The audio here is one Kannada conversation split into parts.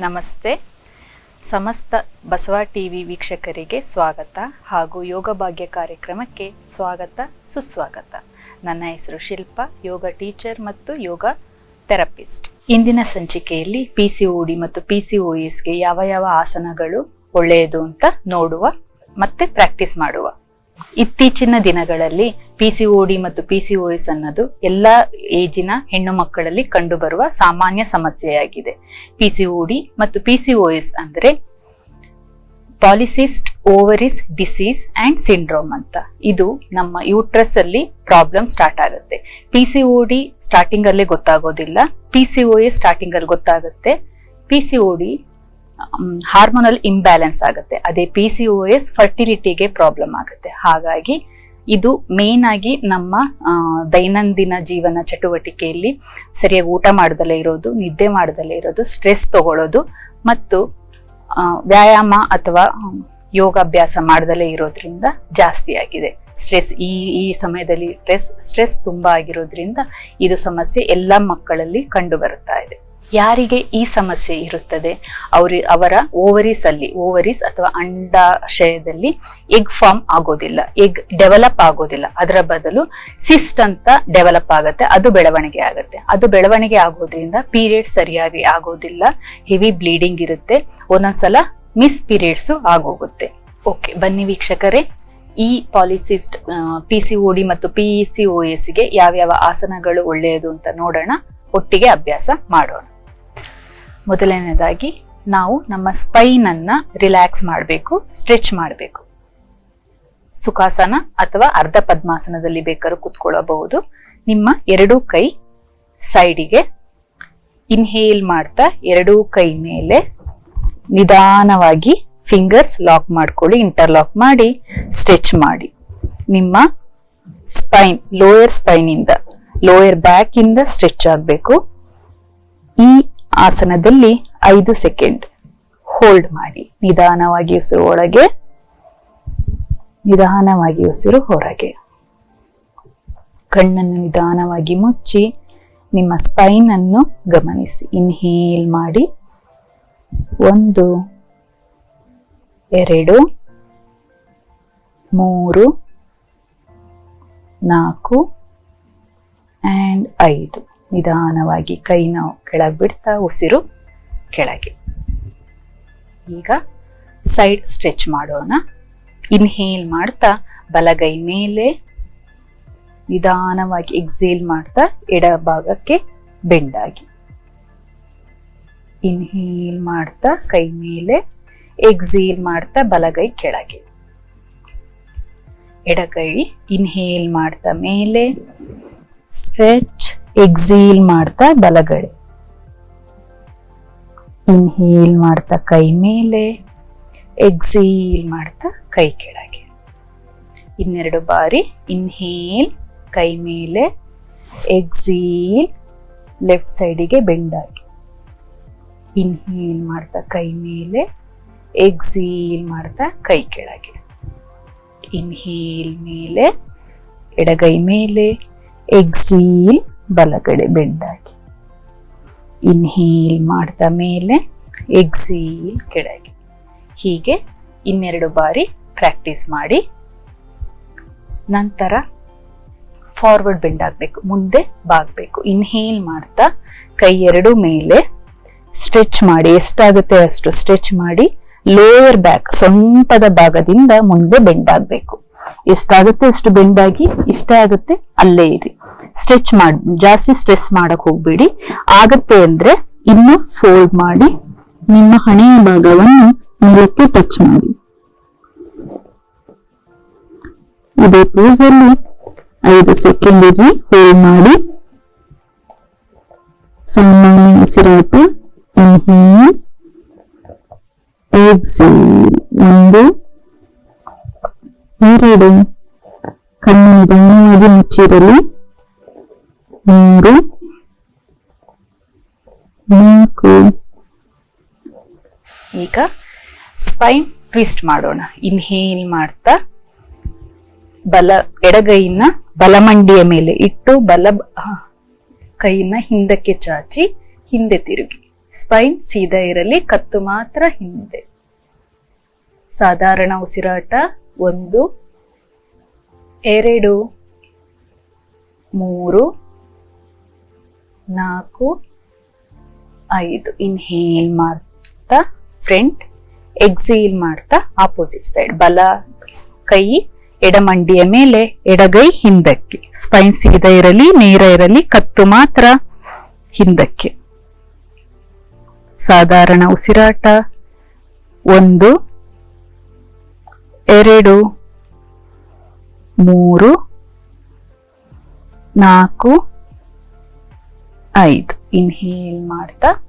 ನಮಸ್ತೆ. ಸಮಸ್ತ ಬಸವ ಟಿವಿ ವೀಕ್ಷಕರಿಗೆ ಸ್ವಾಗತ ಹಾಗೂ ಯೋಗ ಭಾಗ್ಯ ಕಾರ್ಯಕ್ರಮಕ್ಕೆ ಸ್ವಾಗತ, ಸುಸ್ವಾಗತ. ನನ್ನ ಹೆಸರು ಶಿಲ್ಪ, ಯೋಗ ಟೀಚರ್ ಮತ್ತು ಯೋಗ ಥೆರಪಿಸ್ಟ್. ಇಂದಿನ ಸಂಚಿಕೆಯಲ್ಲಿ ಪಿ ಸಿ ಡಿ ಮತ್ತು ಪಿ ಸಿ ಗೆ ಯಾವ ಯಾವ ಆಸನಗಳು ಒಳ್ಳೆಯದು ಅಂತ ನೋಡುವ ಮತ್ತೆ ಪ್ರಾಕ್ಟೀಸ್ ಮಾಡುವ ಇತ್ತೀಚಿನ ದಿನಗಳಲ್ಲಿ ಪಿ ಸಿ ಡಿ ಮತ್ತು ಪಿ ಸಿ ಎಸ್ ಅನ್ನೋದು ಎಲ್ಲ ಏಜಿನ ಹೆಣ್ಣು ಮಕ್ಕಳಲ್ಲಿ ಕಂಡುಬರುವ ಸಾಮಾನ್ಯ ಸಮಸ್ಯೆಯಾಗಿದೆ. ಪಿ ಸಿ ಡಿ ಮತ್ತು ಪಿ ಸಿ ಎಸ್ ಅಂದ್ರೆ polycystic ovaries disease and syndrome ಅಂತ. ಇದು ನಮ್ಮ ಯೂಟ್ರಸ್ ಅಲ್ಲಿ ಪ್ರಾಬ್ಲಮ್ ಸ್ಟಾರ್ಟ್ ಆಗುತ್ತೆ. ಪಿ ಸಿ ಡಿ ಸ್ಟಾರ್ಟಿಂಗ್ ಅಲ್ಲೇ ಗೊತ್ತಾಗೋದಿಲ್ಲ. ಪಿ ಸಿ ಎಸ್ ಸ್ಟಾರ್ಟಿಂಗ್ ಅಲ್ಲಿ ಗೊತ್ತಾಗುತ್ತೆ. P C D hormonal imbalance ಆಗುತ್ತೆ. ಅದೇ ಪಿ ಸಿ ಓ ಎಸ್ ಫರ್ಟಿಲಿಟಿಗೆ ಪ್ರಾಬ್ಲಮ್ ಆಗುತ್ತೆ. ಹಾಗಾಗಿ ಇದು ಮೇನ್ ಆಗಿ ನಮ್ಮ ದೈನಂದಿನ ಜೀವನ ಚಟುವಟಿಕೆಯಲ್ಲಿ ಸರಿಯಾಗಿ ಊಟ ಮಾಡದಲ್ಲೇ ಇರೋದು, ನಿದ್ದೆ ಮಾಡದಲ್ಲೇ ಇರೋದು ಸ್ಟ್ರೆಸ್ ತಗೊಳ್ಳೋದು ಮತ್ತು ವ್ಯಾಯಾಮ ಅಥವಾ ಯೋಗಾಭ್ಯಾಸ ಮಾಡದಲ್ಲೇ ಇರೋದ್ರಿಂದ ಜಾಸ್ತಿ ಆಗಿದೆ. ಸ್ಟ್ರೆಸ್ ಈ ಈ ಸಮಯದಲ್ಲಿ ಸ್ಟ್ರೆಸ್ ಸ್ಟ್ರೆಸ್ ತುಂಬ ಆಗಿರೋದ್ರಿಂದ ಇದು ಸಮಸ್ಯೆ ಎಲ್ಲ ಮಕ್ಕಳಲ್ಲಿ ಕಂಡು ಬರ್ತಾ ಇದೆ. ಯಾರಿಗೆ ಈ ಸಮಸ್ಯೆ ಇರುತ್ತದೆ? ಅವ್ರ, ಅವರ ಓವರೀಸ್ ಅಲ್ಲಿ ಓವರೀಸ್ ಅಥವಾ ಅಂಡಾಶಯದಲ್ಲಿ ಎಗ್ ಫಾರ್ಮ್ ಆಗೋದಿಲ್ಲ. ಎಗ್ ಡೆವಲಪ್ ಆಗೋದಿಲ್ಲ. ಅದರ ಬದಲು ಸಿಸ್ಟ್ ಅಂತ ಡೆವಲಪ್ ಆಗುತ್ತೆ. ಅದು ಬೆಳವಣಿಗೆ ಆಗುತ್ತೆ. ಅದು ಬೆಳವಣಿಗೆ ಆಗೋದ್ರಿಂದ ಪೀರಿಯಡ್ ಸರಿಯಾಗಿ ಆಗೋದಿಲ್ಲ. ಹೆವಿ ಬ್ಲೀಡಿಂಗ್ ಇರುತ್ತೆ. ಒಂದೊಂದ್ಸಲ ಮಿಸ್ ಪೀರಿಯಡ್ಸು ಆಗೋಗುತ್ತೆ. ಓಕೆ ಬನ್ನಿ ವೀಕ್ಷಕರೇ. ಈ ಪಾಲಿಸಿಸ್ಟ್ ಪಿ ಸಿ ಡಿ ಮತ್ತು ಪಿ ಸಿ ಗೆ ಯಾವ್ಯಾವ ಆಸನಗಳು ಒಳ್ಳೆಯದು ಅಂತ ನೋಡೋಣ. ಒಟ್ಟಿಗೆ ಅಭ್ಯಾಸ ಮಾಡೋಣ. ಮೊದಲನೇದಾಗಿ ನಾವು ನಮ್ಮ ಸ್ಪೈನ್ ಅನ್ನ ರಿಲ್ಯಾಕ್ಸ್ ಮಾಡಬೇಕು ಸ್ಟ್ರೆಚ್ ಮಾಡಬೇಕು. ಸುಖಾಸನ ಅಥವಾ ಅರ್ಧ ಪದ್ಮಾಸನದಲ್ಲಿ ಬೇಕಾದ್ರೂ ಕುತ್ಕೊಳ್ಳಬಹುದು. ನಿಮ್ಮ ಎರಡೂ ಕೈ ಸೈಡಿಗೆ ಇನ್ಹೇಲ್ ಮಾಡ್ತಾ ಎರಡೂ ಕೈ ಮೇಲೆ ನಿಧಾನವಾಗಿ ಫಿಂಗರ್ಸ್ ಲಾಕ್ ಮಾಡ್ಕೊಳ್ಳಿ ಇಂಟರ್ಲಾಕ್ ಮಾಡಿ ಸ್ಟ್ರೆಚ್ ಮಾಡಿ. ನಿಮ್ಮ ಸ್ಪೈನ್ ಲೋಯರ್ ಸ್ಪೈನ್ ಇಂದ ಲೋಯರ್ ಬ್ಯಾಕ್ ಇಂದ ಸ್ಟ್ರೆಚ್ ಆಗಬೇಕು. ಈ ಆಸನದಲ್ಲಿ ಐದು ಸೆಕೆಂಡ್ ಹೋಲ್ಡ್ ಮಾಡಿ. ನಿಧಾನವಾಗಿ ಉಸಿರು ಒಳಗೆ. ನಿಧಾನವಾಗಿ ಉಸಿರು ಹೊರಗೆ. ಕಣ್ಣನ್ನು ನಿಧಾನವಾಗಿ ಮುಚ್ಚಿ. ನಿಮ್ಮ ಸ್ಪೈನ್ ಅನ್ನು ಗಮನಿಸಿ. ಇನ್ಹೇಲ್ ಮಾಡಿ. ಒಂದು, ಎರಡು, ಮೂರು, ನಾಲ್ಕು ಆ್ಯಂಡ್ ಐದು. ನಿಧಾನವಾಗಿ ಕೈನ ಕೆಳಗೆ ಬಿಡ್ತಾ ಉಸಿರು ಕೆಳಗೆ. ಈಗ ಸೈಡ್ ಸ್ಟ್ರೆಚ್ ಮಾಡೋಣ. ಇನ್ಹೇಲ್ ಮಾಡ್ತಾ, ಬಲಗೈ ಮೇಲೆ. ನಿಧಾನವಾಗಿ ಎಕ್ಸೇಲ್ ಮಾಡ್ತಾ, ಎಡ ಭಾಗಕ್ಕೆ ಬೆಂಡಾಗಿ ಇನ್ಹೇಲ್ ಮಾಡ್ತಾ, ಕೈ ಮೇಲೆ. ಎಕ್ಸೇಲ್ ಮಾಡ್ತಾ, ಬಲಗೈ ಕೆಳಗೆ. ಎಡಗೈ ಇನ್ಹೇಲ್ ಮಾಡ್ತಾ ಮೇಲೆ. ಸ್ಟ್ರೆಚ್ ಎಕ್ಸೇಲ್ ಮಾಡ್ತಾ ಬಲಗಡೆ. ಇನ್ಹೀಲ್ ಮಾಡ್ತಾ ಕೈ ಮೇಲೆ. ಎಕ್ಸೀಲ್ ಮಾಡ್ತಾ ಕೈ ಕೆಳಗೆ. ಇನ್ನೆರಡು ಬಾರಿ ಇನ್ಹೇಲ್ ಕೈ ಮೇಲೆ. ಎಕ್ಸೀಲ್ ಲೆಫ್ಟ್ ಸೈಡಿಗೆ ಬೆಂಡಾಗಿ ಇನ್ಹೇಲ್ ಮಾಡ್ತಾ ಕೈ ಮೇಲೆ. ಎಕ್ಸೀಲ್ ಮಾಡ್ತಾ ಕೈ ಕೆಳಗೆ. ಇನ್ಹೇಲ್ ಮೇಲೆ. ಎಡಗೈ ಮೇಲೆ. ಎಕ್ಸೀಲ್ ಬಲಗಡೆ ಬೆಂಡಾಗಿ. ಇನ್ಹೇಲ್ ಮಾಡಿದ ಮೇಲೆ ಎಕ್ಸೀಲ್ ಕೆಳಗೆ. ಹೀಗೆ ಇನ್ನೆರಡು ಬಾರಿ ಪ್ರಾಕ್ಟೀಸ್ ಮಾಡಿ. ನಂತರ ಫಾರ್ವರ್ಡ್ ಬೆಂಡ್ ಆಗಬೇಕು ಮುಂದೆ ಬಾಗಬೇಕು. ಇನ್ಹೇಲ್ ಮಾಡ್ತಾ ಕೈ ಎರಡು ಮೇಲೆ ಸ್ಟ್ರೆಚ್ ಮಾಡಿ, ಎಷ್ಟಾಗುತ್ತೆ ಅಷ್ಟು ಸ್ಟ್ರೆಚ್ ಮಾಡಿ ಲೋಯರ್ ಬ್ಯಾಕ್ ಸೊಂಟದ ಭಾಗದಿಂದ ಮುಂದೆ ಬೆಂಡ್ ಆಗಬೇಕು ಎಷ್ಟಾಗುತ್ತೆ? ಅಷ್ಟು ಬೆಂಡಾಗಿ? ಇಷ್ಟೇ ಆಗುತ್ತೆ? ಅಲ್ಲೇ ಇರಿ. ಸ್ಟ್ರೆಚ್ ಮಾಡಿ, ಜಾಸ್ತಿ ಸ್ಟ್ರೆಸ್ ಮಾಡಕ್ ಹೋಗ್ಬೇಡಿ. ಆಗತ್ತೆ ಅಂದ್ರೆ ಇನ್ನು ಫೋಲ್ಡ್ ಮಾಡಿ, ನಿಮ್ಮ ಹಣೆಯ ಭಾಗವನ್ನು ನೆಲಕ್ಕೆ ಟಚ್ ಮಾಡಿ. ಇದೇ ಪೋಸ್ ಐದು ಸೆಕೆಂಡ್ ಇರಿ ಹೋಲ್ಡ್ ಮಾಡಿ. ಸಾಮಾನ್ಯ ಉಸಿರಾಟ. ಒಂದು. ಎರಡು ಕಣ್ಣು ನಿಧಾನವಾಗಿ ಮುಚ್ಚಿರಲಿ. ಮೂರು, ನಾಲ್ಕು. ಈಗ ಸ್ಪೈನ್ ಟ್ವಿಸ್ಟ್ ಮಾಡೋಣ. ಇನ್ಹೇಲ್ ಮಾಡ್ತಾ ಬಲ, ಎಡಗೈನ ಬಲಮಂಡಿಯ ಮೇಲೆ ಇಟ್ಟು ಬಲ ಕೈನ ಹಿಂದಕ್ಕೆ ಚಾಚಿ ಹಿಂದೆ ತಿರುಗಿ. ಸ್ಪೈನ್ ಸೀದಾ ಇರಲಿ, ಕತ್ತು ಮಾತ್ರ ಹಿಂದೆ. ಸಾಧಾರಣ ಉಸಿರಾಟ. ಒಂದು, ಎರಡು, ಮೂರು, ನಾಲ್ಕು, ಐದು. ಇನ್ಹೇಲ್ ಮಾಡ್ತಾ ಫ್ರಂಟ್ ಎಕ್ಸೇಲ್ ಮಾಡ್ತಾ ಆಪೋಸಿಟ್ ಸೈಡ್ ಬಲ ಕೈ ಎಡಮಂಡಿಯ ಮೇಲೆ ಎಡಗೈ ಹಿಂದಕ್ಕೆ. ಸ್ಪೈನ್ ಸೀದಾ ಇರಲಿ, ನೇರ ಇರಲಿ, ಕತ್ತು ಮಾತ್ರ ಹಿಂದಕ್ಕೆ. ಸಾಧಾರಣ ಉಸಿರಾಟ. ಒಂದು ಎರಡು, ಮೂರು, ನಾಲ್ಕು, ಐದು. ಇನ್ಹೇಲ್ ಮಾಡ್ತಾ,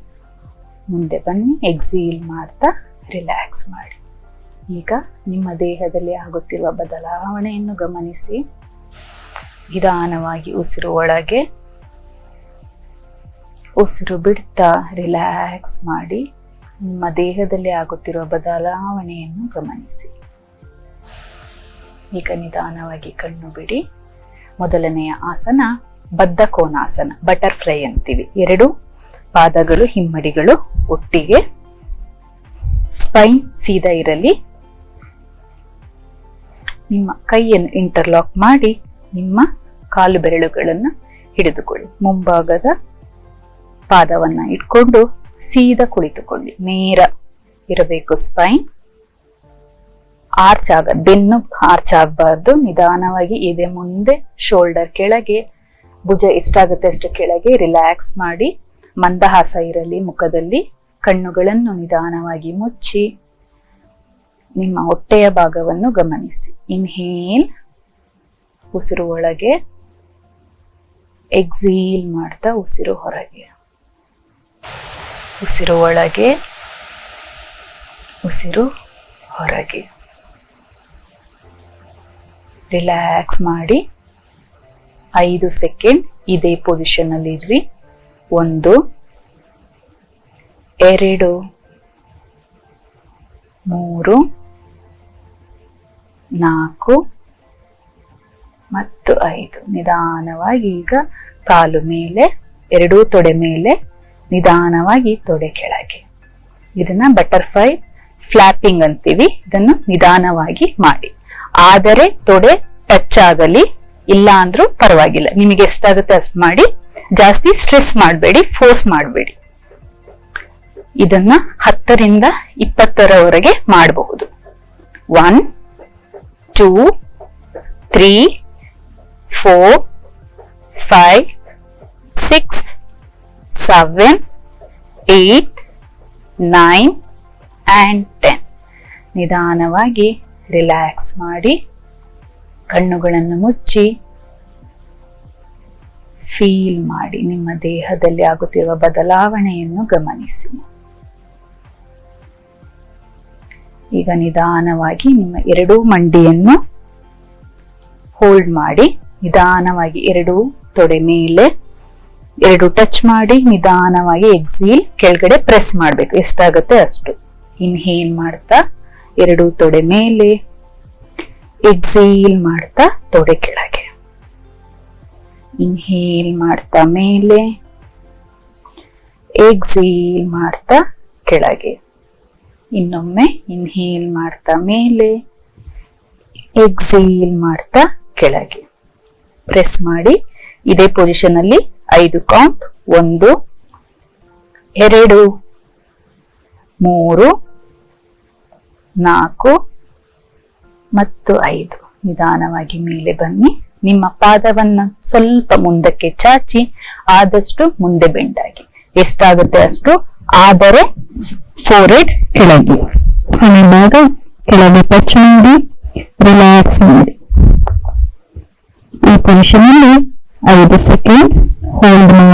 ಮುಂದೆ ಬನ್ನಿ ಎಕ್ಸೀಲ್ ಮಾಡ್ತಾ ರಿಲ್ಯಾಕ್ಸ್ ಮಾಡಿ. ಈಗ ನಿಮ್ಮ ದೇಹದಲ್ಲಿ ಆಗುತ್ತಿರುವ ಬದಲಾವಣೆಯನ್ನು ಗಮನಿಸಿ. ನಿಧಾನವಾಗಿ ಉಸಿರು ಒಳಗೆ. ಉಸಿರು ಬಿಡ್ತಾ ರಿಲ್ಯಾಕ್ಸ್ ಮಾಡಿ. ನಿಮ್ಮ ದೇಹದಲ್ಲಿ ಆಗುತ್ತಿರುವ ಬದಲಾವಣೆಯನ್ನು ಗಮನಿಸಿ. ಈಗ ನಿಧಾನವಾಗಿ ಕಣ್ಣು ಬಿಡಿ. ಮೊದಲನೆಯ ಆಸನ ಬದ್ಧ ಕೋನಾಸನ ಬಟರ್ಫ್ಲೈ ಅಂತೀವಿ. ಎರಡು ಪಾದಗಳು, ಹಿಮ್ಮಡಿಗಳು, ಒಟ್ಟಿಗೆ ಸ್ಪೈನ್ ಸೀದಾ ಇರಲಿ. ನಿಮ್ಮ ಕೈಯನ್ನು ಇಂಟರ್ಲಾಕ್ ಮಾಡಿ, ನಿಮ್ಮ ಕಾಲು ಬೆರಳುಗಳನ್ನು ಹಿಡಿದುಕೊಳ್ಳಿ. ಮುಂಭಾಗದ ಪಾದವನ್ನು ಇಟ್ಕೊಂಡು ಸೀದಾ ಕುಳಿತುಕೊಳ್ಳಿ. ನೇರ ಇರಬೇಕು ಸ್ಪೈನ್ ಆರ್ಚ್ ಆಗ ಬೆನ್ನು ಆರ್ಚ್ ಆಗಬಾರ್ದು ನಿಧಾನವಾಗಿ ಇದೆ ಮುಂದೆ ಶೋಲ್ಡರ್ ಕೆಳಗೆ. ಭುಜ ಎಷ್ಟಾಗುತ್ತೆ ಅಷ್ಟು ಕೆಳಗೆ. ರಿಲ್ಯಾಕ್ಸ್ ಮಾಡಿ. ಮಂದಹಾಸ ಇರಲಿ ಮುಖದಲ್ಲಿ. ಕಣ್ಣುಗಳನ್ನು ನಿಧಾನವಾಗಿ ಮುಚ್ಚಿ. ನಿಮ್ಮ ಹೊಟ್ಟೆಯ ಭಾಗವನ್ನು ಗಮನಿಸಿ. ಇನ್ಹೇಲ್ ಉಸಿರು ಒಳಗೆ. ಎಕ್ಸೀಲ್ ಮಾಡ್ತಾ ಉಸಿರು ಹೊರಗೆ. ಉಸಿರು ಒಳಗೆ. ಉಸಿರು ಹೊರಗೆ. ರಿಲ್ಯಾಕ್ಸ್ ಮಾಡಿ ಐದು ಸೆಕೆಂಡ್ ಇದೇ ಪೊಸಿಷನ್ ಅಲ್ಲಿ ಇರ್ರಿ. ಒಂದು, ಎರಡು, ಮೂರು, ನಾಲ್ಕು, ಮತ್ತು ಐದು. ನಿಧಾನವಾಗಿ ಈಗ ಕಾಲು ಮೇಲೆ, ಎರಡೂ ತೊಡೆ ಮೇಲೆ ನಿಧಾನವಾಗಿ ತೊಡೆ ಕೆಳಗೆ. ಇದನ್ನ ಬಟರ್ಫ್ಲೈ ಫ್ಲಾಪಿಂಗ್ ಅಂತೀವಿ. ಇದನ್ನು ನಿಧಾನವಾಗಿ ಮಾಡಿ. ಆದರೆ ತೊಡೆ ಟಚ್ ಆಗಲಿ ಇಲ್ಲ ಅಂದ್ರೂ ಪರವಾಗಿಲ್ಲ. ನಿಮಗೆ ಎಷ್ಟಾಗುತ್ತೆ ಅಷ್ಟು ಮಾಡಿ, ಜಾಸ್ತಿ ಸ್ಟ್ರೆಸ್ ಮಾಡಬೇಡಿ ಫೋರ್ಸ್ ಮಾಡಬೇಡಿ. ಇದನ್ನ ಹತ್ತರಿಂದ ಇಪ್ಪತ್ತರವರೆಗೆ ಮಾಡಬಹುದು. One two three four five six seven eight nine and ten ನಿಧಾನವಾಗಿ ರಿಲ್ಯಾಕ್ಸ್ ಮಾಡಿ ಕಣ್ಣುಗಳನ್ನು ಮುಚ್ಚಿ ಫೀಲ್ ಮಾಡಿ ನಿಮ್ಮ ದೇಹದಲ್ಲಿ ಆಗುತ್ತಿರುವ ಬದಲಾವಣೆಯನ್ನು ಗಮನಿಸಿ. ಈಗ ನಿಧಾನವಾಗಿ ನಿಮ್ಮ ಎರಡೂ ಮಂಡಿಯನ್ನು ಹೋಲ್ಡ್ ಮಾಡಿ, ನಿಧಾನವಾಗಿ ಎರಡೂ ತೊಡೆ ಮೇಲೆ ಎರಡು ಟಚ್ ಮಾಡಿ, ನಿಧಾನವಾಗಿ ಎಕ್ಸೀಲ್ ಕೆಳಗಡೆ ಪ್ರೆಸ್ ಮಾಡಬೇಕು. ಎಷ್ಟಾಗುತ್ತೆ ಅಷ್ಟು. ಇನ್ಹೇಲ್ ಮಾಡ್ತಾ ಎರಡು ತೊಡೆ ಮೇಲೆ ಎಕ್ಸೇಲ್ ಮಾಡ್ತಾ ತೊಡೆ ಕೆಳಗೆ. ಇನ್ಹೇಲ್ ಮಾಡ್ತಾ ಮೇಲೆ ಎಕ್ಸೇಲ್ ಮಾಡ್ತಾ ಕೆಳಗೆ. ಇನ್ನೊಮ್ಮೆ ಇನ್ಹೇಲ್ ಮಾಡ್ತಾ ಮೇಲೆ ಎಕ್ಸೇಲ್ ಮಾಡ್ತಾ ಕೆಳಗೆ. ಪ್ರೆಸ್ ಮಾಡಿ ಇದೇ ಪೊಸಿಷನ್ ಅಲ್ಲಿ ಐದು ಕೌಂಟ್ ಒಂದು, ಎರಡು, ಮೂರು ನಾಲ್ಕು ಮತ್ತು ಐದು. ನಿಧಾನವಾಗಿ ಮೇಲೆ ಬನ್ನಿ. ನಿಮ್ಮ ಪಾದವನ್ನ ಸ್ವಲ್ಪ ಮುಂದಕ್ಕೆ ಚಾಚಿ, ಆದಷ್ಟು ಮುಂದೆ ಬೆಂಡಾಗಿ. ಎಷ್ಟಾಗುತ್ತೆ ಅಷ್ಟು? ಆದರೆ ಫೋರ್ ಫೋರೆಡ್ ಕೆಳಗೆ ಹಣೆಭಾಗ ಕೆಳಗೆ ಟಚ್ ಮಾಡಿ ರಿಲ್ಯಾಕ್ಸ್ ಮಾಡಿ. ಈ ಪೊಸಿಷನ್ ಐದು ಸೆಕೆಂಡ್ ಹೋಲ್ಡ್ ಮಾಡಿ.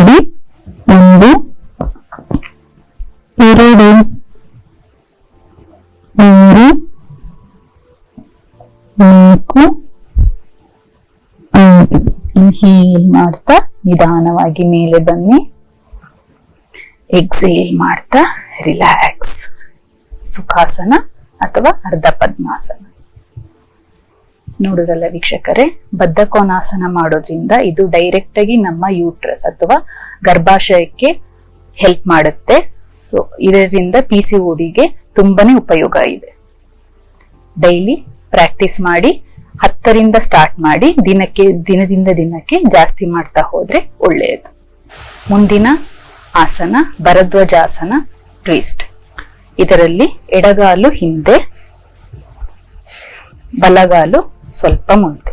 ಇನ್ಹೇಲ್ ಮಾಡ್ತಾ ನಿಧಾನವಾಗಿ ಮೇಲೆ ಬನ್ನಿ. ಎಕ್ಸೇಲ್ ಮಾಡ್ತಾ ರಿಲ್ಯಾಕ್ಸ್ ಸುಖಾಸನ ಅಥವಾ ಅರ್ಧ ಪದ್ಮಾಸನ. ನೋಡುದಲ್ಲ ವೀಕ್ಷಕರೇ, ಬದ್ಧಕೋನಾಸನ ಮಾಡೋದ್ರಿಂದ ಇದು ಡೈರೆಕ್ಟ್ ಆಗಿ ನಮ್ಮ ಯೂಟ್ರಸ್ ಅಥವಾ ಗರ್ಭಾಶಯಕ್ಕೆ ಹೆಲ್ಪ್ ಮಾಡುತ್ತೆ. ಸೊ ಇದರಿಂದ ಪಿ ಸಿ ಓಡಿಗೆ ತುಂಬಾನೇ ಉಪಯೋಗ ಇದೆ. ಡೈಲಿ ಪ್ರಾಕ್ಟೀಸ್ ಮಾಡಿ ಹತ್ತರಿಂದ ಸ್ಟಾರ್ಟ್ ಮಾಡಿ ದಿನಕ್ಕೆ, ದಿನದಿಂದ ದಿನಕ್ಕೆ ಜಾಸ್ತಿ ಮಾಡ್ತಾ ಹೋದ್ರೆ ಒಳ್ಳೆಯದು ಮುಂದಿನ ಆಸನ ಭರದ್ವಾಜಾಸನ ಟ್ವಿಸ್ಟ್ ಇದರಲ್ಲಿ ಎಡಗಾಲು ಹಿಂದೆ, ಬಲಗಾಲು ಸ್ವಲ್ಪ ಮುಂದೆ.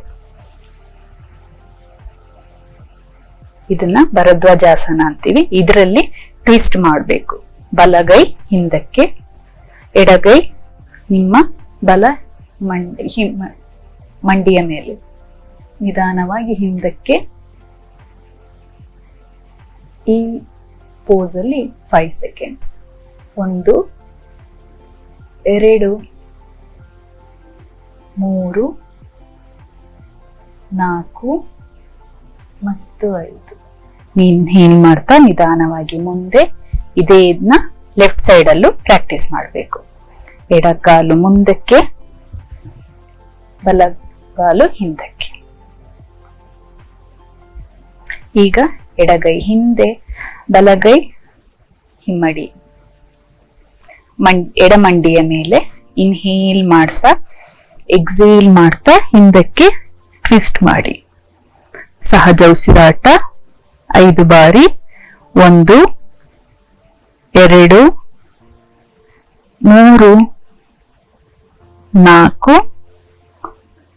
ಇದನ್ನ ಭರದ್ವಾಜಾಸನ ಅಂತೀವಿ. ಇದರಲ್ಲಿ ಟ್ವಿಸ್ಟ್ ಮಾಡಬೇಕು. ಬಲಗೈ ಹಿಂದಕ್ಕೆ, ಎಡಗೈ ನಿಮ್ಮ ಬಲ ಮಂಡಿ ಮಂಡಿಯ ಮೇಲೆ. ನಿಧಾನವಾಗಿ ಹಿಂದಕ್ಕೆ. ಈ ಪೋಸಲ್ಲಿ ಫೈವ್ ಸೆಕೆಂಡ್ಸ್ ಒಂದು, ಎರಡು, ಮೂರು, ನಾಲ್ಕು, ಮತ್ತು ಐದು. ನೀನ್ ಏನ್ ಮಾಡ್ತಾ ನಿಧಾನವಾಗಿ ಮುಂದೆ, ಇದೇ ಇದನ್ನ ಲೆಫ್ಟ್ ಸೈಡಲ್ಲೂ ಪ್ರಾಕ್ಟೀಸ್ ಮಾಡಬೇಕು. ಎಡಕಾಲು ಮುಂದಕ್ಕೆ ಬಲಗಾಲು ಹಿಂದಕ್ಕೆ. ಈಗ ಎಡಗೈ ಹಿಂದೆ, ಬಲಗೈ ಹಿಮ್ಮಡಿ. ಮಂಡ್ ಎಡಮಂಡಿಯ ಮೇಲೆ ಇನ್ಹೇಲ್ ಮಾಡ್ತಾ ಎಕ್ಸೇಲ್ ಮಾಡ್ತಾ ಹಿಂದಕ್ಕೆ ಟ್ವಿಸ್ಟ್ ಮಾಡಿ. ಸಹಜ ಉಸಿರಾಟ, ಐದು ಬಾರಿ, ಒಂದು, ಎರಡು, ಮೂರು, ನಾಲ್ಕು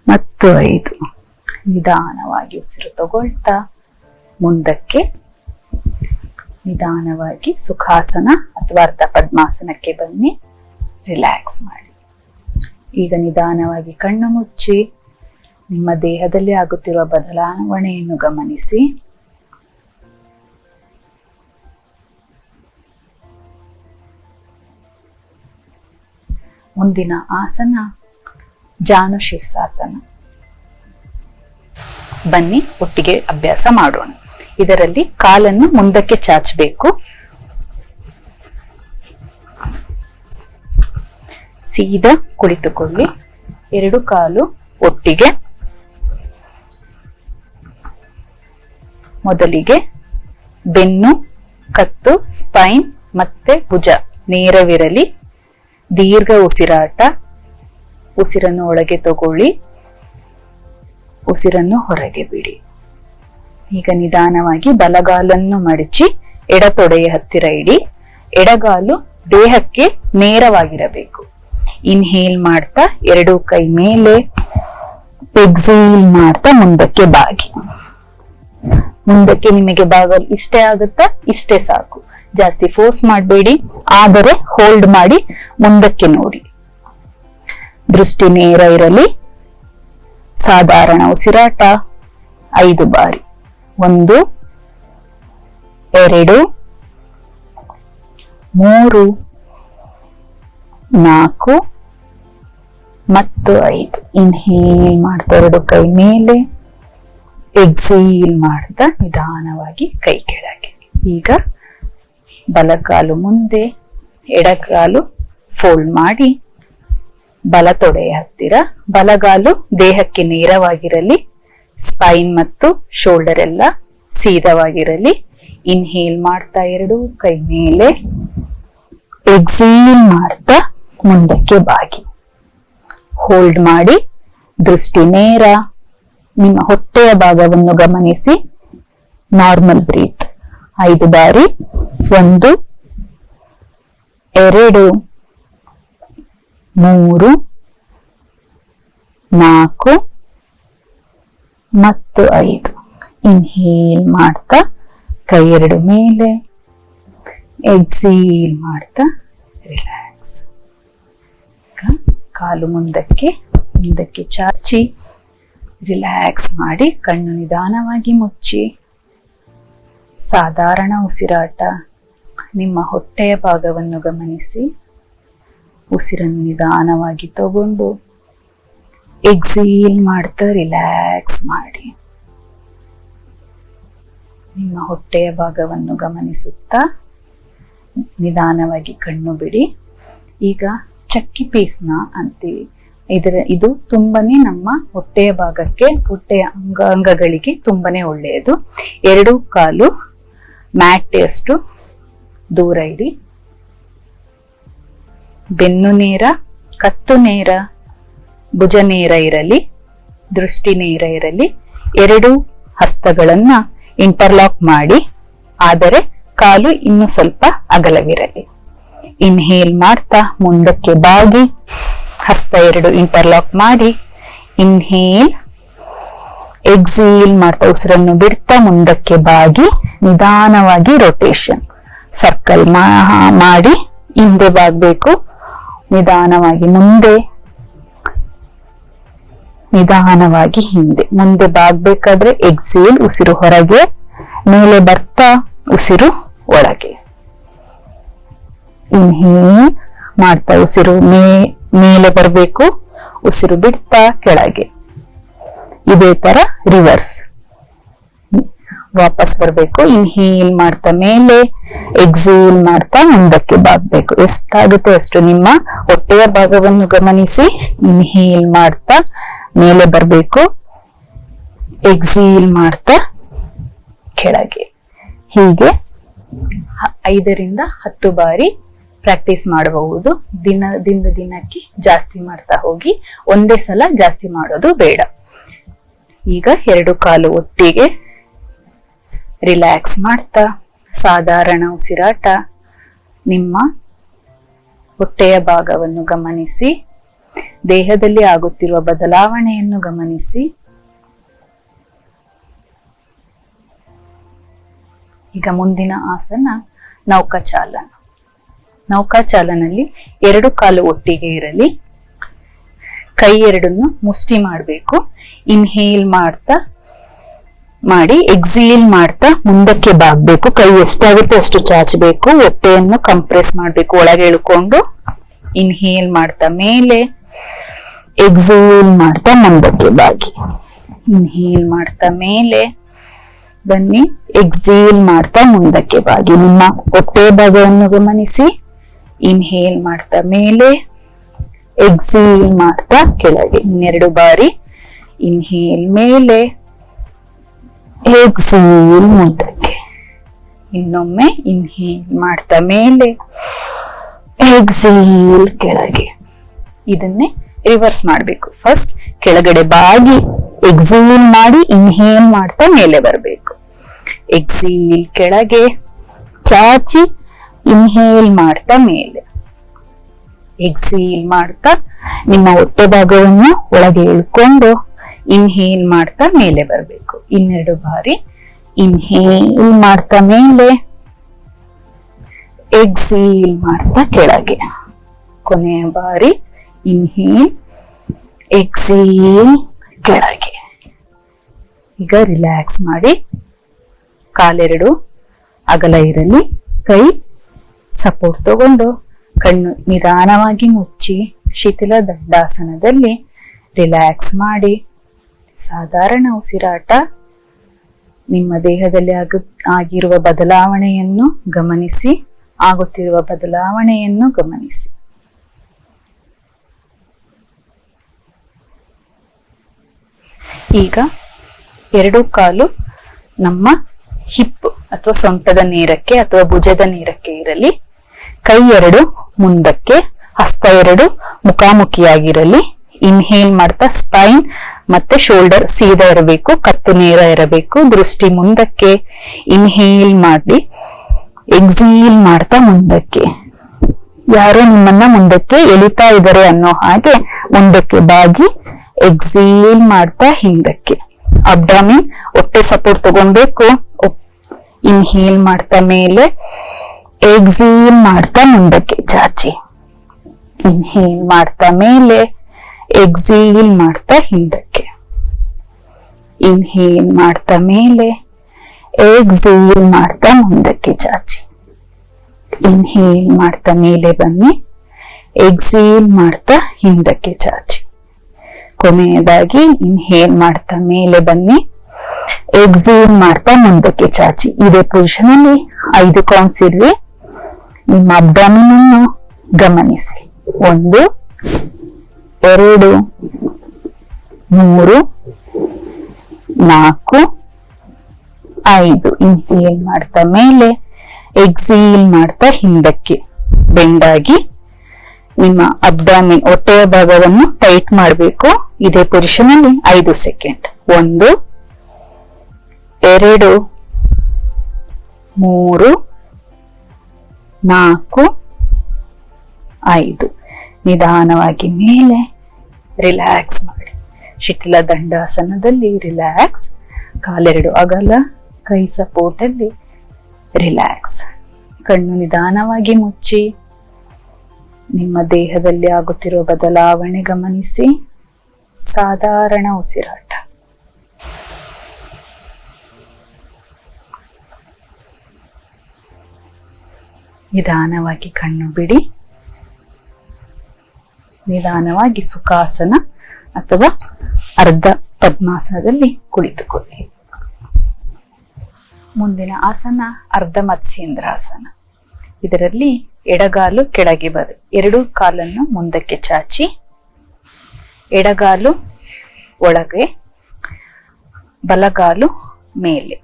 ಮತ್ತು ಐದು ನಿಧಾನವಾಗಿ ಉಸಿರು ತಗೊಳ್ತಾ ಮುಂದಕ್ಕೆ ನಿಧಾನವಾಗಿ ಸುಖಾಸನ ಅಥವಾ ಅರ್ಧ ಪದ್ಮಾಸನಕ್ಕೆ ಬನ್ನಿ. ರಿಲ್ಯಾಕ್ಸ್ ಮಾಡಿ. ಈಗ ನಿಧಾನವಾಗಿ ಕಣ್ಣು ಮುಚ್ಚಿ, ನಿಮ್ಮ ದೇಹದಲ್ಲಿ ಆಗುತ್ತಿರುವ ಬದಲಾವಣೆಯನ್ನು ಗಮನಿಸಿ. ಮುಂದಿನ ಆಸನ ಜಾನು ಶೀರ್ಷಾಸನ. ಬನ್ನಿ, ಒಟ್ಟಿಗೆ ಅಭ್ಯಾಸ ಮಾಡೋಣ. ಇದರಲ್ಲಿ ಕಾಲನ್ನು ಮುಂದಕ್ಕೆ ಚಾಚಬೇಕು. ಸೀದಾ ಕುಳಿತುಕೊಳ್ಳಿ. ಎರಡು ಕಾಲು ಒಟ್ಟಿಗೆ. ಮೊದಲಿಗೆ ಬೆನ್ನು, ಕತ್ತು, ಸ್ಪೈನ್ ಮತ್ತೆ ಭುಜ. ನೇರವಿರಲಿ. ದೀರ್ಘ ಉಸಿರಾಟ. ಉಸಿರನ್ನು ಒಳಗೆ ತಗೊಳ್ಳಿ. ಉಸಿರನ್ನು ಹೊರಗೆ ಬಿಡಿ. ಈಗ ನಿಧಾನವಾಗಿ ಬಲಗಾಲನ್ನು ಮಡಚಿ ಎಡತೊಡೆಯ ಹತ್ತಿರ ಇಡಿ. ಎಡಗಾಲು ದೇಹಕ್ಕೆ ನೇರವಾಗಿರಬೇಕು. ಇನ್ಹೇಲ್ ಮಾಡ್ತಾ ಎರಡು ಕೈ ಮೇಲೆ. ಎಕ್ಸೇಲ್ ಮಾಡ್ತಾ ಮುಂದಕ್ಕೆ ಬಾಗಿ. ಮುಂದಕ್ಕೆ ನಿಮಗೆ ಬಾಗಲು ಇಷ್ಟೇ ಆಗುತ್ತಾ? ಇಷ್ಟೇ ಸಾಕು. ಜಾಸ್ತಿ ಫೋರ್ಸ್ ಮಾಡಬೇಡಿ. ಆದರೆ ಹೋಲ್ಡ್ ಮಾಡಿ ಮುಂದಕ್ಕೆ ನೋಡಿ. ದೃಷ್ಟಿ ನೇರ ಇರಲಿ. ಸಾಧಾರಣ ಉಸಿರಾಟ, ಐದು ಬಾರಿ. ಒಂದು, ಎರಡು, ಮೂರು, ನಾಲ್ಕು, ಮತ್ತು ಐದು. ಇನ್ಹೇಲ್ ಮಾಡ್ತಾ ಎರಡು ಕೈ ಮೇಲೆ. ಎಕ್ಸೇಲ್ ಮಾಡ್ತಾ ನಿಧಾನವಾಗಿ ಕೈ ಕೆಳಗೆ. ಈಗ ಬಲಕಾಲು ಮುಂದೆ, ಎಡಕಾಲು ಫೋಲ್ಡ್ ಮಾಡಿ. ಬಲ ತೊಡೆಯ ಹತ್ತಿರ, ಬಲಗಾಲು ದೇಹಕ್ಕೆ ನೇರವಾಗಿರಲಿ ಸ್ಪೈನ್ ಮತ್ತು ಶೋಲ್ಡರ್ ಎಲ್ಲ ಸೀದವಾಗಿರಲಿ. ಇನ್ಹೇಲ್ ಮಾಡ್ತಾ ಎರಡು ಕೈ ಮೇಲೆ. ಎಕ್ಸೇಲ್ ಮಾಡ್ತಾ ಮುಂದಕ್ಕೆ ಬಾಗಿ. ಹೋಲ್ಡ್ ಮಾಡಿ, ದೃಷ್ಟಿ ನೇರ, ನಿಮ್ಮ ಹೊಟ್ಟೆಯ ಭಾಗವನ್ನು ಗಮನಿಸಿ. ನಾರ್ಮಲ್ ಬ್ರೀತ್ ಐದು ಬಾರಿ, ಒಂದು, ಎರಡು. ಮೂರು, ನಾಲ್ಕು ಮತ್ತು ಐದು. ಇನ್ಹೇಲ್ ಮಾಡ್ತಾ, ಕೈ ಎರಡು ಮೇಲೆ. ಎಕ್ಸೀಲ್ ಮಾಡ್ತಾ ರಿಲ್ಯಾಕ್ಸ್ ಕಾಲು ಮುಂದಕ್ಕೆ ಮುಂದಕ್ಕೆ ಚಾಚಿ ರಿಲ್ಯಾಕ್ಸ್ ಮಾಡಿ, ಕಣ್ಣು ನಿಧಾನವಾಗಿ ಮುಚ್ಚಿ. ಸಾಧಾರಣ ಉಸಿರಾಟ. ನಿಮ್ಮ ಹೊಟ್ಟೆಯ ಭಾಗವನ್ನು ಗಮನಿಸಿ. ಉಸಿರನ್ನು ನಿಧಾನವಾಗಿ ತಗೊಂಡು ಎಕ್ಸೀಲ್ ಮಾಡ್ತಾ ರಿಲ್ಯಾಕ್ಸ್ ಮಾಡಿ. ನಿಮ್ಮ ಹೊಟ್ಟೆಯ ಭಾಗವನ್ನು ಗಮನಿಸುತ್ತಾ ನಿಧಾನವಾಗಿ ಕಣ್ಣು ಬಿಡಿ. ಈಗ ಚಕ್ಕಿ ಪೀಸ್ನ ಅಂತೀವಿ. ಇದರ, ಇದು ತುಂಬಾನೇ ನಮ್ಮ ಹೊಟ್ಟೆಯ ಭಾಗಕ್ಕೆ, ಹೊಟ್ಟೆಯ ಅಂಗಾಂಗಗಳಿಗೆ ತುಂಬಾನೇ ಒಳ್ಳೆಯದು. ಎರಡು ಕಾಲು ಮ್ಯಾಟ್ ಅಷ್ಟು ದೂರ ಇಡಿ. ಬೆನ್ನು ನೇರ, ಕತ್ತು ನೇರ, ಭುಜ ನೇರ ಇರಲಿ, ದೃಷ್ಟಿ ನೇರ ಇರಲಿ, ಎರಡು ಹಸ್ತಗಳನ್ನ ಇಂಟರ್ಲಾಕ್ ಮಾಡಿ, ಆದರೆ ಕಾಲು ಇನ್ನು ಸ್ವಲ್ಪ ಅಗಲವಿರಲಿ. ಇನ್ಹೇಲ್ ಮಾಡ್ತಾ ಮುಂದಕ್ಕೆ ಬಾಗಿ, ಹಸ್ತ ಎರಡು ಇಂಟರ್ಲಾಕ್ ಮಾಡಿ ಇನ್ಹೇಲ್ ಎಕ್ಸೇಲ್ ಮಾಡ್ತಾ ಉಸಿರನ್ನು ಬಿಡ್ತಾ ಮುಂದಕ್ಕೆ ಬಾಗಿ, ನಿಧಾನವಾಗಿ ರೊಟೇಷನ್ ಸರ್ಕಲ್ ಮಾಡಿ, ಹಿಂದೆ ಬಾಗ್ಬೇಕು. ನಿಧಾನವಾಗಿ, ಮುಂದೆ, ನಿಧಾನವಾಗಿ ಹಿಂದೆ. ಮುಂದೆ ಬಾಗ್ಬೇಕಾದ್ರೆ ಎಕ್ಸೇಲ್ ಉಸಿರು ಹೊರಗೆ, ಮೇಲೆ ಬರ್ತಾ, ಉಸಿರು ಒಳಗೆ. ಇನ್ಹೇಲ್ ಮಾಡ್ತಾ, ಉಸಿರು ಮೇ, ಮೇಲೆ ಬರಬೇಕು, ಉಸಿರು ಬಿಡ್ತಾ, ಕೆಳಗೆ. ಇದೇ ತರ ರಿವರ್ಸ್ ವಾಪಸ್ ಬರಬೇಕು. ಇನ್ಹೇಲ್ ಮಾಡ್ತಾ ಮೇಲೆ ಎಕ್ಸೇಲ್ ಮಾಡ್ತಾ ಮುಂದಕ್ಕೆ ಬಾಗ್ಬೇಕು. ಎಷ್ಟಾಗುತ್ತೆ ಅಷ್ಟು ನಿಮ್ಮ ಹೊಟ್ಟೆಯ ಭಾಗವನ್ನು ಗಮನಿಸಿ. ಇನ್ಹೇಲ್ ಮಾಡ್ತಾ ಮೇಲೆ ಬರಬೇಕು. ಎಕ್ಸೇಲ್ ಮಾಡ್ತಾ ಕೆಳಗೆ. ಹೀಗೆ ಐದರಿಂದ ಹತ್ತು ಬಾರಿ ಪ್ರಾಕ್ಟೀಸ್ ಮಾಡಬಹುದು. ದಿನದಿಂದ ದಿನಕ್ಕೆ ಜಾಸ್ತಿ ಮಾಡ್ತಾ ಹೋಗಿ. ಒಂದೇ ಸಲ ಜಾಸ್ತಿ ಮಾಡೋದು ಬೇಡ. ಈಗ ಎರಡು ಕಾಲು ಒಟ್ಟಿಗೆ ರಿಲ್ಯಾಕ್ಸ್ ಮಾಡ್ತಾ. ಸಾಧಾರಣ ಉಸಿರಾಟ. ನಿಮ್ಮ ಹೊಟ್ಟೆಯ ಭಾಗವನ್ನು ಗಮನಿಸಿ. ದೇಹದಲ್ಲಿ ಆಗುತ್ತಿರುವ ಬದಲಾವಣೆಯನ್ನು ಗಮನಿಸಿ. ಈಗ ಮುಂದಿನ ಆಸನ ನೌಕಾಚಾಲನ. ನೌಕಾಚಾಲನಲ್ಲಿ ಎರಡು ಕಾಲು ಒಟ್ಟಿಗೆ ಇರಲಿ. ಕೈ ಎರಡನ್ನು ಮುಷ್ಟಿ ಮಾಡಬೇಕು. ಇನ್ಹೇಲ್ ಮಾಡ್ತಾ ಮಾಡಿ ಎಕ್ಸೀಲ್ ಮಾಡ್ತಾ ಮುಂದಕ್ಕೆ ಬಾಗ್ಬೇಕು. ಕೈ ಎಷ್ಟಾಗುತ್ತೆ ಅಷ್ಟು ಚಾಚಬೇಕು ಹೊಟ್ಟೆಯನ್ನು ಕಂಪ್ರೆಸ್ ಮಾಡ್ಬೇಕು. ಒಳಗೆ ಇಳ್ಕೊಂಡು ಇನ್ಹೇಲ್ ಮಾಡ್ತಾ ಮೇಲೆ ಎಕ್ಸೇಲ್ ಮಾಡ್ತಾ ಮುಂದಕ್ಕೆ ಬಾಗಿ. ಇನ್ಹೇಲ್ ಮಾಡ್ತಾ ಮೇಲೆ ಬನ್ನಿ. ಎಕ್ಸೇಲ್ ಮಾಡ್ತಾ ಮುಂದಕ್ಕೆ ಬಾಗಿ. ನಿಮ್ಮ ಹೊಟ್ಟೆ ಭಾಗವನ್ನು ಗಮನಿಸಿ. ಇನ್ಹೇಲ್ ಮಾಡ್ತಾ ಮೇಲೆ ಎಕ್ಸೇಲ್ ಮಾಡ್ತಾ ಕೆಳಗೆ. ಇನ್ನೆರಡು ಬಾರಿ ಇನ್ಹೇಲ್ ಮೇಲೆ ಎಕ್ಸೇಲ್ ಮುಂದಕ್ಕೆ ಇನ್ನೊಮ್ಮೆ ಇನ್ಹೇಲ್ ಮಾಡ್ತಾ ಮೇಲೆ. ಎಕ್ಸೇಲ್ ಕೆಳಗೆ. ಇದನ್ನೇ ರಿವರ್ಸ್ ಮಾಡಬೇಕು. ಫಸ್ಟ್ ಕೆಳಗಡೆ ಬಾಗಿ ಎಕ್ಸೇಲ್ ಮಾಡಿ ಇನ್ಹೇಲ್ ಮಾಡ್ತಾ ಮೇಲೆ ಬರಬೇಕು. ಎಕ್ಸೇಲ್ ಕೆಳಗೆ ಚಾಚಿ ಇನ್ಹೇಲ್ ಮಾಡ್ತಾ ಮೇಲೆ. ಎಕ್ಸೇಲ್ ಮಾಡ್ತಾ ನಿಮ್ಮ ಹೊಟ್ಟೆ ಭಾಗವನ್ನು ಒಳಗೆ ಇಳ್ಕೊಂಡು ಇನ್ಹೇಲ್ ಮಾಡ್ತಾ ಮೇಲೆ ಬರಬೇಕು. ಇನ್ನೆರಡು ಬಾರಿ. ಇನ್ಹೇಲ್ ಮಾಡ್ತಾ ಮೇಲೆ. ಎಕ್ಸೇಲ್ ಮಾಡ್ತಾ ಕೆಳಗೆ. ಕೊನೆಯ ಬಾರಿ. ಇನ್ಹೇಲ್ ಎಕ್ಸೇಲ್ ಕೆಳಗೆ. ಈಗ ರಿಲ್ಯಾಕ್ಸ್ ಮಾಡಿ. ಕಾಲೆರಡು, ಅಗಲ ಇರಲಿ. ಕೈ ಸಪೋರ್ಟ್ ತಗೊಂಡು ಕಣ್ಣು ನಿಧಾನವಾಗಿ ಮುಚ್ಚಿ, ಶಿಥಿಲ ದಂಡಾಸನದಲ್ಲಿ ರಿಲ್ಯಾಕ್ಸ್ ಮಾಡಿ. ಸಾಧಾರಣ ಉಸಿರಾಟ. ನಿಮ್ಮ ದೇಹದಲ್ಲಿ ಆಗ, ಆಗಿರುವ ಬದಲಾವಣೆಯನ್ನು ಗಮನಿಸಿ, ಆಗುತ್ತಿರುವ ಬದಲಾವಣೆಯನ್ನು ಗಮನಿಸಿ. ಈಗ ಎರಡು ಕಾಲು ನಮ್ಮ ಹಿಪ್ ಅಥವಾ ಸೊಂಟದ ನೇರಕ್ಕೆ ಅಥವಾ ಭುಜದ ನೇರಕ್ಕೆ ಇರಲಿ. ಕೈ ಎರಡು ಮುಂದಕ್ಕೆ, ಹಸ್ತ ಎರಡು ಮುಖಾಮುಖಿಯಾಗಿರಲಿ. ಇನ್ಹೇಲ್ ಮಾಡ್ತಾ ಸ್ಪೈನ್ ಮತ್ತೆ ಶೋಲ್ಡರ್ ಸೀದಾ ಇರಬೇಕು, ಕತ್ತು ನೇರ ಇರಬೇಕು, ದೃಷ್ಟಿ ಮುಂದಕ್ಕೆ ಇನ್ಹೇಲ್ ಮಾಡಿ ಎಕ್ಸೇಲ್ ಮಾಡ್ತಾ ಮುಂದಕ್ಕೆ. ಯಾರೋ ನಿಮ್ಮನ್ನ ಮುಂದಕ್ಕೆ ಎಳಿತಾ ಇದ್ದಾರೆ ಅನ್ನೋ ಹಾಗೆ ಮುಂದಕ್ಕೆ ಬಾಗಿ ಎಕ್ಸೇಲ್ ಮಾಡ್ತಾ ಹಿಂದಕ್ಕೆ. ಅಬ್ಡಾಮಿನ್ ಒಟ್ಟೆ ಸಪೋರ್ಟ್ ತಗೊಬೇಕು. ಇನ್ಹೇಲ್ ಮಾಡ್ತಾ ಮೇಲೆ ಎಕ್ಸೇಲ್ ಮಾಡ್ತಾ ಮುಂದಕ್ಕೆ. ಚಾಚಿ. ಇನ್ಹೇಲ್ ಮಾಡ್ತಾ ಮೇಲೆ ಎಕ್ಸೇಲ್ ಮಾಡ್ತಾ ಹಿಂದಕ್ಕೆ. ಇನ್ಹೇಲ್ ಮಾಡ್ತಾ ಮೇಲೆ ಎಕ್ಸೇಲ್ ಮಾಡ್ತಾ ಮುಂದಕ್ಕೆ ಚಾಚಿ ಇನ್ಹೇಲ್ ಮಾಡ್ತಾ ಮೇಲೆ ಬನ್ನಿ ಎಕ್ಸೇಲ್ ಮಾಡ್ತಾ ಹಿಂದಕ್ಕೆ ಚಾಚಿ ಕೊನೆಯದಾಗಿ ಇನ್ಹೇಲ್ ಮಾಡ್ತಾ ಮೇಲೆ ಬನ್ನಿ ಎಕ್ಸೇಲ್ ಮಾಡ್ತಾ ಮುಂದಕ್ಕೆ ಚಾಚಿ ಇದೇ ಪೊಸಿಷನ್ ಅಲ್ಲಿ ಐದು ಕೌಂಟ್ಸ್ ಇರ್ರಿ ನಿಮ್ಮ ಅಬ್ಡಾಮಿನ್ ಗಮನಿಸಿ. ಒಂದು, ಎರಡು, ಮೂರು ನಾಲ್ಕು, ಐದು. ಇನ್ಹೇಲ್ ಮಾಡ್ತಾ ಮೇಲೆ ಎಕ್ಸೀಲ್ ಮಾಡ್ತಾ ಹಿಂದಕ್ಕೆ. ಬೆಂಡಾಗಿ ನಿಮ್ಮ ಅಬ್ಡಾಮಿನ್ ಹೊಟ್ಟೆಯ ಭಾಗವನ್ನು ಟೈಟ್ ಮಾಡಬೇಕು. ಇದೇ ಪೊಸಿಷನ್ ಅಲ್ಲಿ ಐದು ಸೆಕೆಂಡ್ ಒಂದು, ಎರಡು, ಮೂರು, ನಾಲ್ಕು, ಐದು. ನಿಧಾನವಾಗಿ ಮೇಲೆ ರಿಲ್ಯಾಕ್ಸ್ ಮಾಡಿ. ಶಿಥಿಲ ದಂಡಾಸನದಲ್ಲಿ ರಿಲ್ಯಾಕ್ಸ್ ಕಾಲೆರಡು ಅಗಲ, ಕೈ ಸಪೋರ್ಟ್ ಅಲ್ಲಿ ರಿಲ್ಯಾಕ್ಸ್ ಕಣ್ಣು ನಿಧಾನವಾಗಿ ಮುಚ್ಚಿ, ನಿಮ್ಮ ದೇಹದಲ್ಲಿ ಆಗುತ್ತಿರುವ ಬದಲಾವಣೆ ಗಮನಿಸಿ, ಸಾಧಾರಣ ಉಸಿರಾಟ. ನಿಧಾನವಾಗಿ ಕಣ್ಣು ಬಿಡಿ. ನಿಧಾನವಾಗಿ ಸುಖಾಸನ ಅಥವಾ ಅರ್ಧ ಪದ್ಮಾಸನದಲ್ಲಿ ಕುಳಿತುಕೊಳ್ಳಿ. ಮುಂದಿನ ಆಸನ ಅರ್ಧ ಮತ್ಸ್ಯೇಂದ್ರಾಸನ. ಇದರಲ್ಲಿ ಎಡಗಾಲು ಕೆಳಗೆ ಬರು, ಎರಡು ಕಾಲನ್ನು ಮುಂದಕ್ಕೆ ಚಾಚಿ, ಎಡಗಾಲು ಒಳಗೆ, ಬಲಗಾಲು ಮೇಲೆ.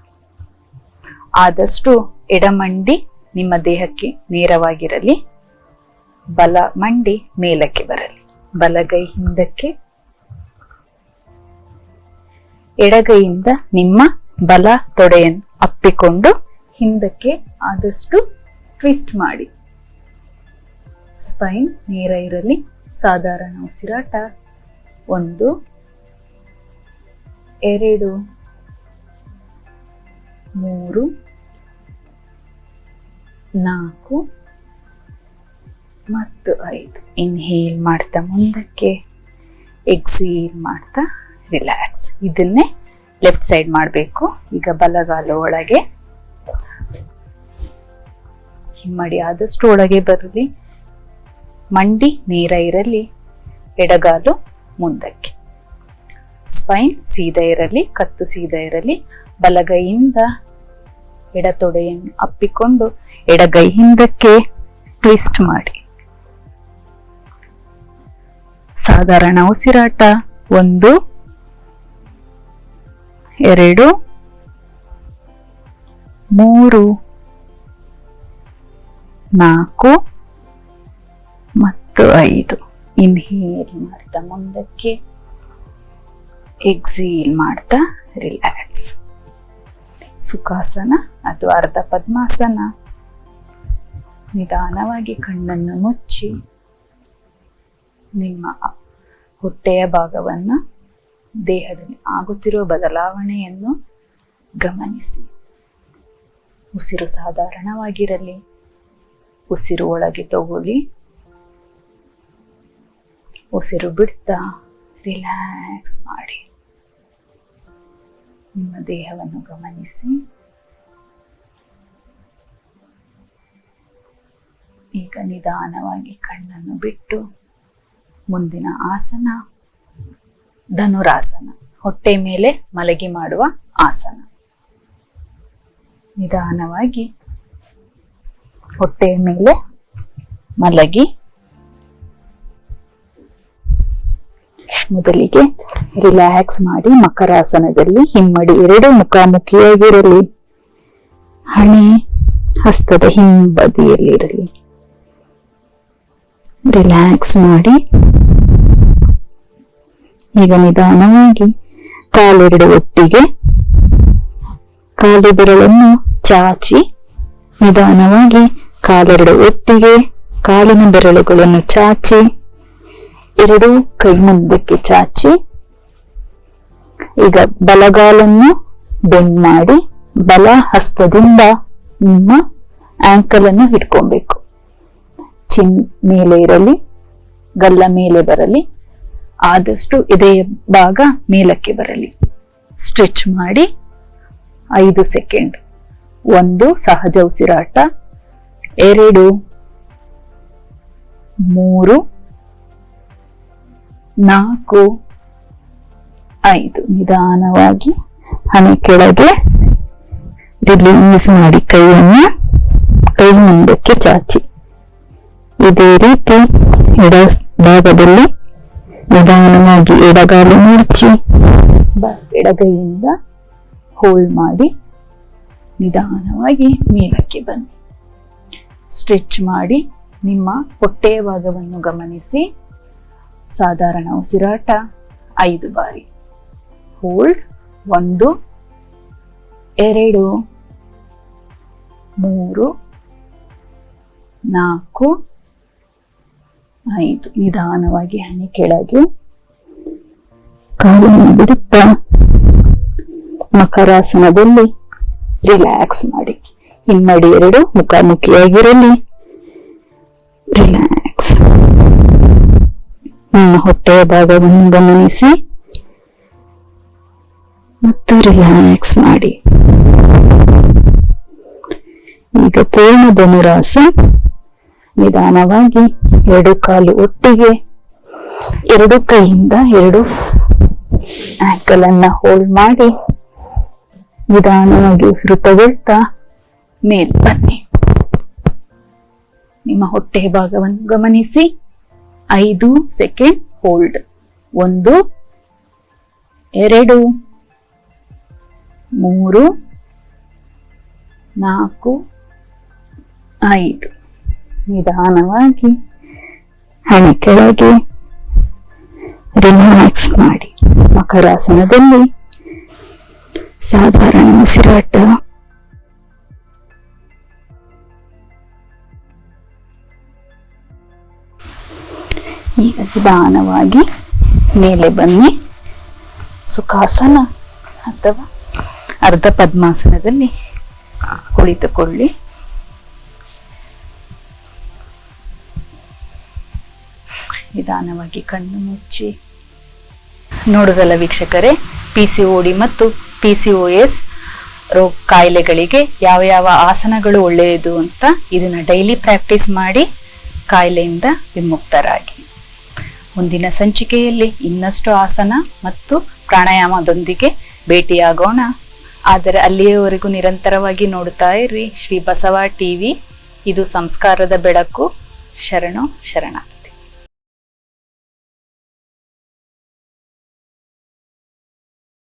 ಆದಷ್ಟು ಎಡಮಂಡಿ ನಿಮ್ಮ ದೇಹಕ್ಕೆ ನೇರವಾಗಿರಲಿ, ಬಲ ಮಂಡಿ ಮೇಲಕ್ಕೆ ಬರಲಿ. ಬಲಗೈ ಹಿಂದಕ್ಕೆ ಎಡಗೈಯಿಂದ ನಿಮ್ಮ ಬಲ ತೊಡೆಯನ್ನು ಅಪ್ಪಿಕೊಂಡು ಹಿಂದಕ್ಕೆ ಆದಷ್ಟು ಟ್ವಿಸ್ಟ್ ಮಾಡಿ. ಸ್ಪೈನ್ ನೇರ ಇರಲಿ, ಸಾಧಾರಣ ಉಸಿರಾಟ. ಒಂದು, ಎರಡು, ಮೂರು, ನಾಲ್ಕು, ಮತ್ತು ಐದು. ಇನ್ಹೇಲ್ ಮಾಡ್ತಾ ಮುಂದಕ್ಕೆ. ಎಕ್ಸೀಲ್ ಮಾಡ್ತಾ ರಿಲ್ಯಾಕ್ಸ್ ಇದನ್ನೇ ಲೆಫ್ಟ್ ಸೈಡ್ ಮಾಡಬೇಕು. ಈಗ ಬಲಗಾಲು ಒಳಗೆ. ಹಿಮ್ಮಡಿ ಆದಷ್ಟು ಒಳಗೆ ಬರಲಿ. ಮಂಡಿ ನೇರ ಇರಲಿ. ಎಡಗಾಲು ಮುಂದಕ್ಕೆ. ಸ್ಪೈನ್ ಸೀದಾ ಇರಲಿ, ಕತ್ತು ಸೀದಾ ಇರಲಿ. ಬಲಗೈಯಿಂದ ಎಡತೊಡೆಯನ್ನು ಅಪ್ಪಿಕೊಂಡು ಎಡಗೈ ಹಿಂದಕ್ಕೆ ಟ್ವಿಸ್ಟ್ ಮಾಡಿ. ಸಾಧಾರಣ ಉಸಿರಾಟ. ಒಂದು ಎರಡು, ಮೂರು, ನಾಲ್ಕು, ಮತ್ತು ಐದು. ಇನ್ಹೇಲ್ ಮಾಡ್ತಾ ಮುಂದಕ್ಕೆ. ಎಕ್ಸೀಲ್ ಮಾಡ್ತಾ ರಿಲ್ಯಾಕ್ಸ್ ಸುಖಾಸನ ಅಥವಾ ಅರ್ಧ ಪದ್ಮಾಸನ. ನಿಧಾನವಾಗಿ ಕಣ್ಣನ್ನು ಮುಚ್ಚಿ. ನಿಮ್ಮ ಹೊಟ್ಟೆಯ ಭಾಗವನ್ನು ದೇಹದಲ್ಲಿ ಆಗುತ್ತಿರುವ ಬದಲಾವಣೆಯನ್ನು ಗಮನಿಸಿ. ಉಸಿರು ಸಾಧಾರಣವಾಗಿರಲಿ, ಉಸಿರು ಒಳಗೆ ತಗೊಳ್ಳಿ. ಉಸಿರು ಬಿಡ್ತಾ, ರಿಲ್ಯಾಕ್ಸ್ ಮಾಡಿ. ನಿಮ್ಮ ದೇಹವನ್ನು ಗಮನಿಸಿ. ಈಗ ನಿಧಾನವಾಗಿ ಕಣ್ಣನ್ನು ಬಿಟ್ಟು ಮುಂದಿನ ಆಸನ ಧನುರಾಸನ. ಹೊಟ್ಟೆ ಮೇಲೆ ಮಲಗಿ ಮಾಡುವ ಆಸನ. ನಿಧಾನವಾಗಿ ಹೊಟ್ಟೆಯ ಮೇಲೆ ಮಲಗಿ ಮೊದಲಿಗೆ ರಿಲ್ಯಾಕ್ಸ್ ಮಾಡಿ ಮಕರಾಸನದಲ್ಲಿ ಹಿಮ್ಮಡಿ ಎರಡು ಮುಖಾಮುಖಿಯಾಗಿರಲಿ. ಹಣೆ ಹಸ್ತದ ಹಿಂಬದಿಯಲ್ಲಿರಲಿ. ರಿಲ್ಯಾಕ್ಸ್ ಮಾಡಿ ಈಗ ನಿಧಾನವಾಗಿ ಕಾಲೆರಡು ಒಟ್ಟಿಗೆ ಕಾಲು ಬೆರಳನ್ನು ಚಾಚಿ ನಿಧಾನವಾಗಿ ಕಾಲೆರಡು ಒಟ್ಟಿಗೆ ಕಾಲಿನ ಬೆರಳುಗಳನ್ನು ಚಾಚಿ ಎರಡೂ ಕೈ ಮುಂದಕ್ಕೆ ಚಾಚಿ ಈಗ ಬಲಗಾಲನ್ನು ಬೆಂಡ್ ಮಾಡಿ ಬಲ ಹಸ್ತದಿಂದ ನಿಮ್ಮ ಆಂಕಲ್ ಅನ್ನು ಹಿಡ್ಕೊಬೇಕು. ಚಿನ್ ಮೇಲೆ ಇರಲಿ, ಗಲ್ಲ ಮೇಲೆ ಬರಲಿ. ಆದಷ್ಟು ಎದೆಯ ಭಾಗ ಮೇಲಕ್ಕೆ ಬರಲಿ. ಸ್ಟ್ರೆಚ್ ಮಾಡಿ ಐದು ಸೆಕೆಂಡ್ ಒಂದು ಸಹಜ ಉಸಿರಾಟ. ಎರಡು, ಮೂರು, ನಾಲ್ಕು, ಐದು. ನಿಧಾನವಾಗಿ ಹಣೆ ಕೆಳಗೆ ರಿಲೀಸ್ ಮಾಡಿ ಕೈಯನ್ನು ಕೈ ಮುಂದಕ್ಕೆ ಚಾಚಿ. ಇದೇ ರೀತಿ ಎಡ ಭಾಗದಲ್ಲಿ ನಿಧಾನವಾಗಿ ಎಡಗಾಲು ಮುರ್ಚಿ. ಬ- ಎಡಗೈಯಿಂದ ಹೋಲ್ಡ್ ಮಾಡಿ. ನಿಧಾನವಾಗಿ ಮೇಲಕ್ಕೆ ಬನ್ನಿ. ಸ್ಟ್ರೆಚ್ ಮಾಡಿ. ನಿಮ್ಮ ಹೊಟ್ಟೆಯ ಭಾಗವನ್ನು ಗಮನಿಸಿ. ಸಾಧಾರಣ ಉಸಿರಾಟ ಐದು ಬಾರಿ. ಹೋಲ್ಡ್ ಒಂದು, ಎರಡು, ಮೂರು, ನಾಲ್ಕು ಐದು ನಿಧಾನವಾಗಿ ಹಣೆ ಕೆಳಗೆ ಕಾಲನ್ನು ಬಿಡುತ್ತಾ ಮಕರಾಸನದಲ್ಲಿ ರಿಲ್ಯಾಕ್ಸ್ ಮಾಡಿ. ಹಿಮ್ಮಡಿ ಎರಡು, ಮುಖಾಮುಖಿಯಾಗಿರಲಿ. ರಿಲ್ಯಾಕ್ಸ್ ನಿಮ್ಮ ಹೊಟ್ಟೆಯ ಭಾಗವನ್ನು ಗಮನಿಸಿ ಮತ್ತು ರಿಲ್ಯಾಕ್ಸ್ ಮಾಡಿ. ಈಗ ಪೂರ್ಣ ಧನುರಾಸ ನಿಧಾನವಾಗಿ ಎರಡು ಕಾಲು ಒಟ್ಟಿಗೆ, ಎರಡು ಕೈಯಿಂದ ಎರಡು ಆ್ಯಂಕಲ್ ಅನ್ನ ಹೋಲ್ಡ್ ಮಾಡಿ, ನಿಧಾನವಾಗಿ ಉಸಿರು ತಗೊಳ್ತಾ ಮೇಲ್ ಬನ್ನಿ. ನಿಮ್ಮ ಹೊಟ್ಟೆ ಭಾಗವನ್ನು ಗಮನಿಸಿ. ಐದು ಸೆಕೆಂಡ್ ಹೋಲ್ಡ್ ಒಂದು, ಎರಡು, ಮೂರು, ನಾಲ್ಕು, ಐದು. ನಿಧಾನವಾಗಿ ಹಣೆ ಕೆಳಗೆ ರಿಲ್ಯಾಕ್ಸ್ ಮಾಡಿ ಮಕರಾಸನದಲ್ಲಿ ಸಾಧಾರಣ ಉಸಿರಾಟ. ಈಗ ನಿಧಾನವಾಗಿ ಮೇಲೆ ಬನ್ನಿ. ಸುಖಾಸನ ಅಥವಾ ಅರ್ಧ ಪದ್ಮಾಸನದಲ್ಲಿ ಕುಳಿತುಕೊಳ್ಳಿ. ನಿಧಾನವಾಗಿ ಕಣ್ಣು ಮುಚ್ಚಿ. ನೋಡುದಲ್ಲ ವೀಕ್ಷಕರೇ ಪಿ ಸಿ ಡಿ ಮತ್ತು ಪಿ ಸಿ ಒ ಎಸ್ ರೋಗ ಕಾಯಿಲೆಗಳಿಗೆ ಯಾವ ಯಾವ ಆಸನಗಳು ಒಳ್ಳೆಯದು ಅಂತ ಇದನ್ನ ಡೈಲಿ ಪ್ರಾಕ್ಟೀಸ್ ಮಾಡಿ ಕಾಯಿಲೆಯಿಂದ ವಿಮುಕ್ತರಾಗಿ. ಮುಂದಿನ ಸಂಚಿಕೆಯಲ್ಲಿ ಇನ್ನಷ್ಟು ಆಸನ ಮತ್ತು ಪ್ರಾಣಾಯಾಮದೊಂದಿಗೆ ಭೇಟಿಯಾಗೋಣ. ಆದರೆ ಅಲ್ಲಿಯವರೆಗೂ ನಿರಂತರವಾಗಿ ನೋಡ್ತಾ ಇರಿ ಶ್ರೀ ಬಸವ ಟಿವಿ. ಇದು ಸಂಸ್ಕಾರದ ಬೆಳಕು. ಶರಣು ಶರಣ